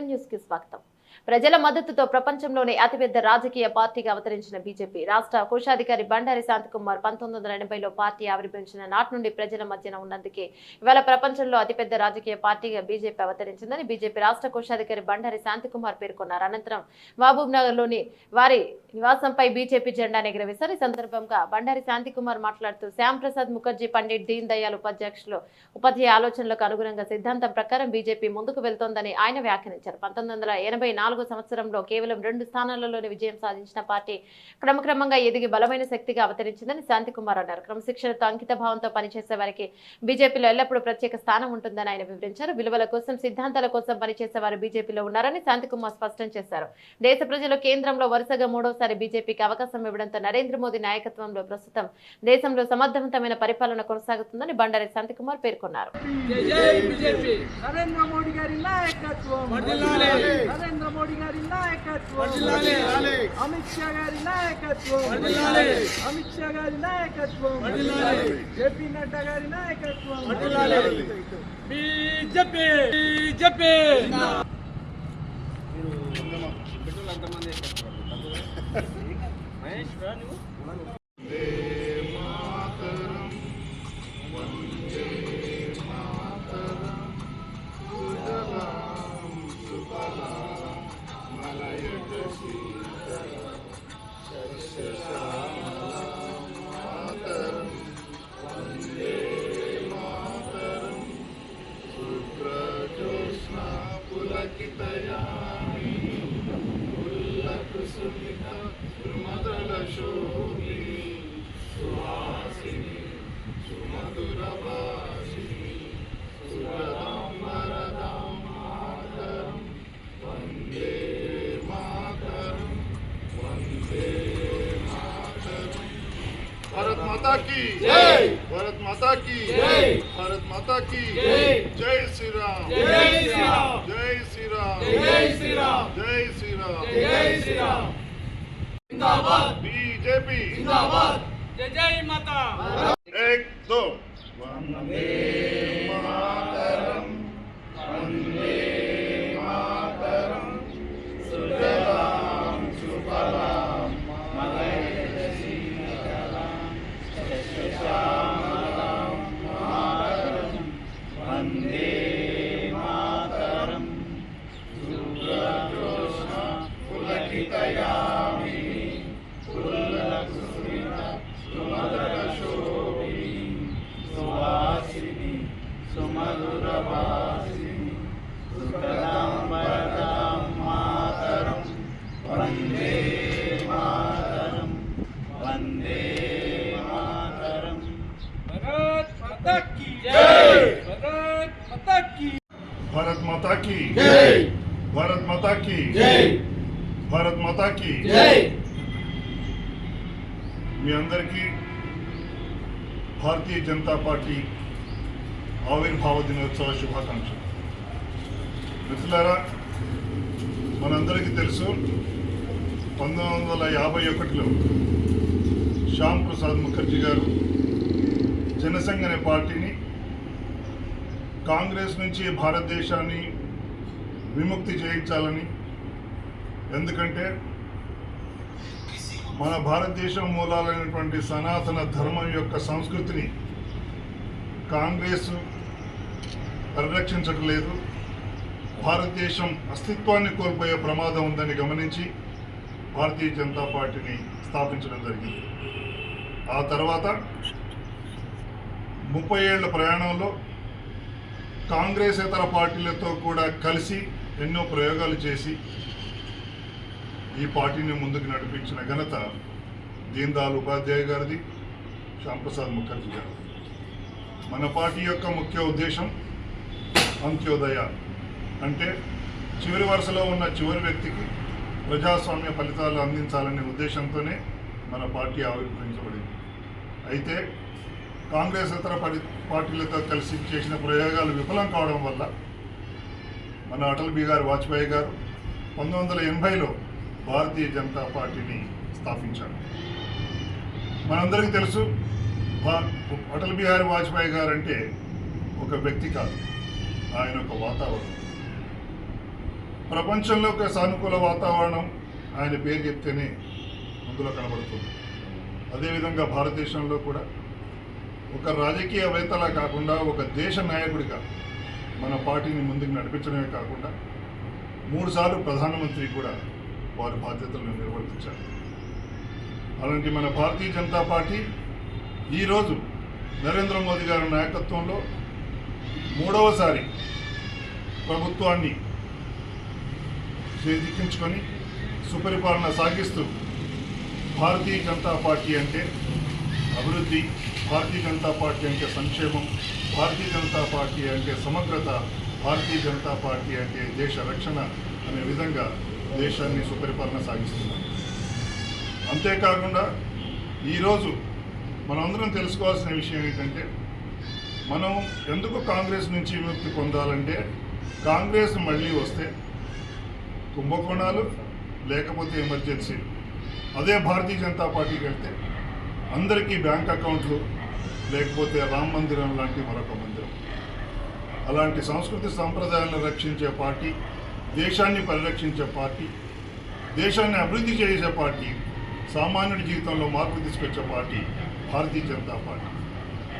న్యూస్కి స్వాగతం. ప్రజల మద్దతుతో ప్రపంచంలోనే అతిపెద్ద రాజకీయ పార్టీగా అవతరించిన బీజేపీ. రాష్ట్ర కోశాధికారి బండారి శాంతకుమార్ పంతొమ్మిది వందల ఎనభైలో పార్టీ ఆవిర్భవించిన నాటి నుండి ప్రజల మధ్యన ఉన్నందుకే ఇవాళ ప్రపంచంలో అతిపెద్ద రాజకీయ పార్టీగా బీజేపీ అవతరించిందని బీజేపీ రాష్ట్ర కోశాధికారి బండారి శాంతకుమార్ పేర్కొన్నారు. అనంతరం మహబూబ్ నగర్లోని వారి నివాసంపై బీజేపీ జెండా ఎగరవేశారు. ఈ సందర్భంగా బండారి శాంతికుమార్ మాట్లాడుతూ శ్యామ్ ప్రసాద్ ముఖర్జీ పండిట్ దీన్ దయాళ్ ఉపాధ్యక్షులు ఉపాధ్యాయ ఆలోచనలకు అనుగుణంగా సిద్ధాంతం ప్రకారం బీజేపీ ముందుకు వెళ్తోందని ఆయన వ్యాఖ్యానించారు. పంతొమ్మిది వందల ఎనభై నాలుగు సంవత్సరంలో కేవలం రెండు స్థానాలలోనే విజయం సాధించిన పార్టీ క్రమక్రమంగా ఎదిగి బలమైన శక్తిగా అవతరించిందని శాంతికుమార్ అన్నారు. క్రమశిక్షణతో అంకిత భావంతో పనిచేసే వారికి బీజేపీలో ఎల్లప్పుడూ ప్రత్యేక స్థానం ఉంటుందని ఆయన వివరించారు. విలువల కోసం సిద్ధాంతాల కోసం పనిచేసే వారు బీజేపీలో ఉన్నారని శాంతికుమార్ స్పష్టం చేశారు. దేశ ప్రజలు కేంద్రంలో వరుసగా మూడోసారి బీజేపీకి అవకాశం ఇవ్వడంతో నరేంద్ర మోదీ నాయకత్వంలో ప్రస్తుతం దేశంలో సమర్థవంతమైన పరిపాలన కొనసాగుతుందని బండారి శాంతికుమార్ పేర్కొన్నారు. నాయకత్వం. అమిత్ షా గారి నాయకత్వం. అమిత్ షా గారి నాయకత్వం. జేపీ నడ్డా గారి నాయకత్వం. BJP BJP. మహేష్ माता की जय। भारत माता की जय। जय श्री राम जय श्री राम जय श्री राम जय श्री राम जय श्री राम जय श्री राम जिंदाबाद बीजेपी जिंदाबाद जय जय माता एक दो वंदे की जय भारत माता की जय భారత్ మాతా की जय మీ అందరికీ భారతీయ జనతా పార్టీ ఆవిర్భావ దినోత్సవ శుభాకాంక్షలు మిత్రులారా మనందరికీ తెలుసు పంతొమ్మిది వందల యాభై ఒకటిలో శ్యామ్ ప్రసాద్ ముఖర్జీ గారు జనసంఘ్ అనే పార్టీని కాంగ్రెస్ నుంచి భారతదేశాన్ని విముక్తి చేయించాలని ఎందుకంటే మన భారతదేశం మూలాలైనటువంటి సనాతన ధర్మం యొక్క సంస్కృతిని కాంగ్రెస్ పరిరక్షించడం లేదు భారతదేశం అస్తిత్వాన్ని కోల్పోయే ప్రమాదం ఉందని గమనించి భారతీయ జనతా పార్టీని స్థాపించడం జరిగింది. ఆ తర్వాత ముప్పై ఏళ్ళ ప్రయాణంలో కాంగ్రెస్ ఇతర పార్టీలతో కూడా కలిసి ఎన్నో ప్రయోగాలు చేసి ఈ పార్టీని ముందుకు నడిపించిన ఘనత దీన్ దయాళ్ ఉపాధ్యాయ గారిది శ్యాంప్రసాద్ ముఖర్జీ గారిది. మన పార్టీ యొక్క ముఖ్య ఉద్దేశం అంత్యోదయ అంటే చివరి వరుసలో ఉన్న చివరి వ్యక్తికి ప్రజాస్వామ్య ఫలితాలు అందించాలనే ఉద్దేశంతోనే మన పార్టీ ఆవిర్భవించబడింది. అయితే కాంగ్రెస్ ఇతర పార్టీలతో కలిసి చేసిన ప్రయోగాలు విఫలం కావడం వల్ల మన అటల్ బిహారీ వాజ్పేయి గారు పంతొమ్మిది వందల ఎనభైలో భారతీయ జనతా పార్టీని స్థాపించారు. మనందరికీ తెలుసు అటల్ బిహారీ వాజ్పేయి గారు అంటే ఒక వ్యక్తి కాదు ఆయన ఒక వాతావరణం. ప్రపంచంలో ఒక సానుకూల వాతావరణం ఆయన పేరు చెప్తేనే అందులో కనబడుతుంది. అదేవిధంగా భారతదేశంలో కూడా ఒక రాజకీయవేత్తలా కాకుండా ఒక దేశ నాయకుడిగా మన పార్టీని ముందుకు నడిపించడమే కాకుండా మూడుసార్లు ప్రధానమంత్రి కూడా వారి బాధ్యతలను నిర్వర్తించారు. అలాంటి మన భారతీయ జనతా పార్టీ ఈరోజు నరేంద్ర మోదీ గారి నాయకత్వంలో మూడవసారి ప్రభుత్వాన్ని చేజిక్కించుకొని సుపరిపాలన సాగిస్తూ భారతీయ జనతా పార్టీ అంటే అభివృద్ధి భారతీయ జనతా పార్టీ అంటే సంక్షేమం భారతీయ జనతా పార్టీ అంటే సమగ్రత భారతీయ జనతా పార్టీ అంటే దేశ రక్షణ అనే విధంగా దేశాన్ని సుపరిపాలన సాగిస్తున్నారు అంతేకాకుండా ఈరోజు మనందరం తెలుసుకోవాల్సిన విషయం ఏంటంటే మనం ఎందుకు కాంగ్రెస్ నుంచి విముక్తి పొందాలంటే కాంగ్రెస్ మళ్ళీ వస్తే కుంభకోణాలు లేకపోతే ఎమర్జెన్సీ అదే భారతీయ జనతా పార్టీకి వెళ్తే అందరికీ బ్యాంక్ అకౌంట్లు లేకపోతే రామ మందిరం లాంటి మరొక మందిరం. అలాంటి సంస్కృతి సాంప్రదాయాలను రక్షించే పార్టీ దేశాన్ని పరిరక్షించే పార్టీ దేశాన్ని అభివృద్ధి చేసే పార్టీ సామాన్యుడి జీవితంలో మార్పు తీసుకొచ్చే పార్టీ భారతీయ జనతా పార్టీ.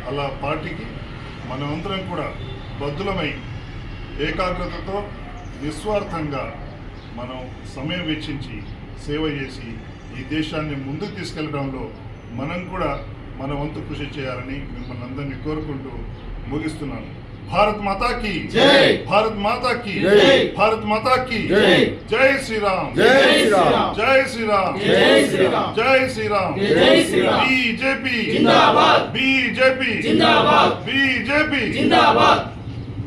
అలా పార్టీకి మనమందరం కూడా బద్దులమై ఏకాగ్రతతో నిస్వార్థంగా మనం సమయం వెచ్చించి సేవ చేసి ఈ దేశాన్ని ముందుకు తీసుకెళ్ళడంలో మనం కూడా మన వంతు కృషి చేయాలని మిమ్మల్ని అందరినీ కోరుకుంటూ ముగిస్తున్నాను. భారత్ మాతాకి జై! భారత్ మాతాకి జై! భారత్ మాతాకి జై! జై శ్రీరామ్. జై శ్రీరామ్. జై శ్రీరామ్. జై శ్రీరామ్. జై శ్రీరామ్. జై శ్రీరామ్. బీజేపీ. జిందాబాద్! బీజేపీ. జిందాబాద్! బీజేపీ. జిందాబాద్!